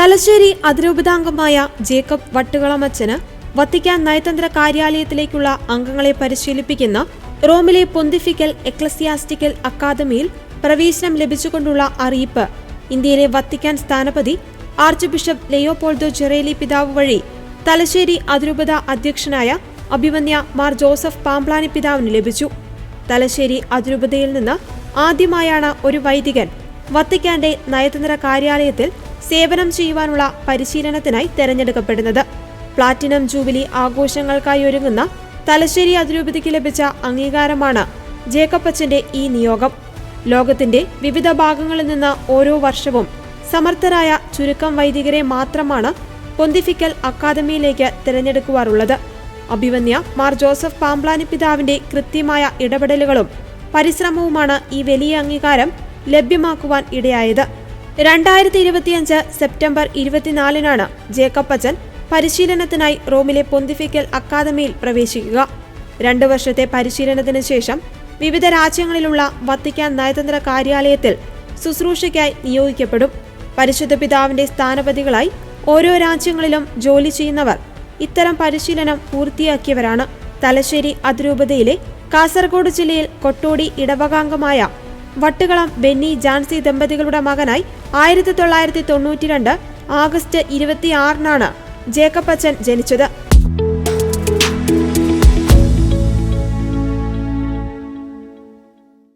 തലശ്ശേരി അതിരൂപതാംഗമായ ജേക്കബ് വട്ടുകളമച്ചന് വത്തിക്കാൻ നയതന്ത്ര കാര്യാലയത്തിലേക്കുള്ള അംഗങ്ങളെ പരിശീലിപ്പിക്കുന്ന റോമിലെ പൊന്തിഫിക്കൽ എക്ലസിയാസ്റ്റിക്കൽ അക്കാദമിയിൽ പ്രവേശനം ലഭിച്ചുകൊണ്ടുള്ള അറിയിപ്പ്. ഇന്ത്യയിലെ വത്തിക്കാൻ സ്ഥാനപതി ആർച്ച് ബിഷപ്പ് ലെയോപോൾദോ ജെറേലി പിതാവ് വഴി തലശ്ശേരി അതിരൂപത അധ്യക്ഷനായ അഭിമന്യ മാർ ജോസഫ് പാംപ്ലാനി പിതാവിന് ലഭിച്ചു. തലശ്ശേരി അതിരൂപതയിൽ നിന്ന് ആദ്യമായാണ് ഒരു വൈദികൻ വത്തിക്കാന്റെ നയതന്ത്ര കാര്യാലയത്തിൽ സേവനം ചെയ്യുവാനുള്ള പരിശീലനത്തിനായി തെരഞ്ഞെടുക്കപ്പെടുന്നത്. പ്ലാറ്റിനം ജൂബിലി ആഘോഷങ്ങൾക്കായി ഒരുങ്ങുന്ന തലശ്ശേരി അതിരൂപതയ്ക്ക് ലഭിച്ച അംഗീകാരമാണ് ജേക്കപ്പച്ചന്റെ ഈ നിയോഗം. ലോകത്തിന്റെ വിവിധ ഭാഗങ്ങളിൽ നിന്ന് ഓരോ വർഷവും സമർത്ഥരായ ചുരുക്കം വൈദികരെ മാത്രമാണ് പൊന്തിഫിക്കൽ അക്കാദമിയിലേക്ക് തിരഞ്ഞെടുക്കുവാറുള്ളത്. അഭിവന്യ മാർ ജോസഫ് പാമ്പ്ലാനി പിതാവിന്റെ കൃത്യമായ ഇടപെടലുകളും പരിശ്രമവുമാണ് ഈ വലിയ അംഗീകാരം ലഭ്യമാക്കുവാൻ ഇടയായത്. രണ്ടായിരത്തി ഇരുപത്തിയഞ്ച് സെപ്റ്റംബർ ഇരുപത്തിനാലിനാണ് ജേക്കബ് അച്ചൻ പരിശീലനത്തിനായി റോമിലെ പൊന്തിഫിക്കൽ അക്കാദമിയിൽ പ്രവേശിക്കുക. രണ്ടു വർഷത്തെ പരിശീലനത്തിന് ശേഷം വിവിധ രാജ്യങ്ങളിലുള്ള വത്തിക്കാൻ നയതന്ത്ര കാര്യാലയത്തിൽ ശുശ്രൂഷയ്ക്കായി നിയോഗിക്കപ്പെടും. പരിശുദ്ധ പിതാവിന്റെ സ്ഥാനപതികളായി ഓരോ രാജ്യങ്ങളിലും ജോലി ചെയ്യുന്നവർ ഇത്തരം പരിശീലനം പൂർത്തിയാക്കിയവരാണ്. തലശ്ശേരി അതിരൂപതയിലെ കാസർഗോഡ് ജില്ലയിൽ കൊട്ടോടി ഇടവകാംഗമായ വട്ടുകളം ബെന്നി ജാൻസി ദമ്പതികളുടെ മകനായി ആയിരത്തി തൊള്ളായിരത്തി തൊണ്ണൂറ്റിരണ്ട് ആഗസ്റ്റ് ഇരുപത്തിയാറിനാണ് ജേക്കബ് അച്ഛൻ ജനിച്ചത്.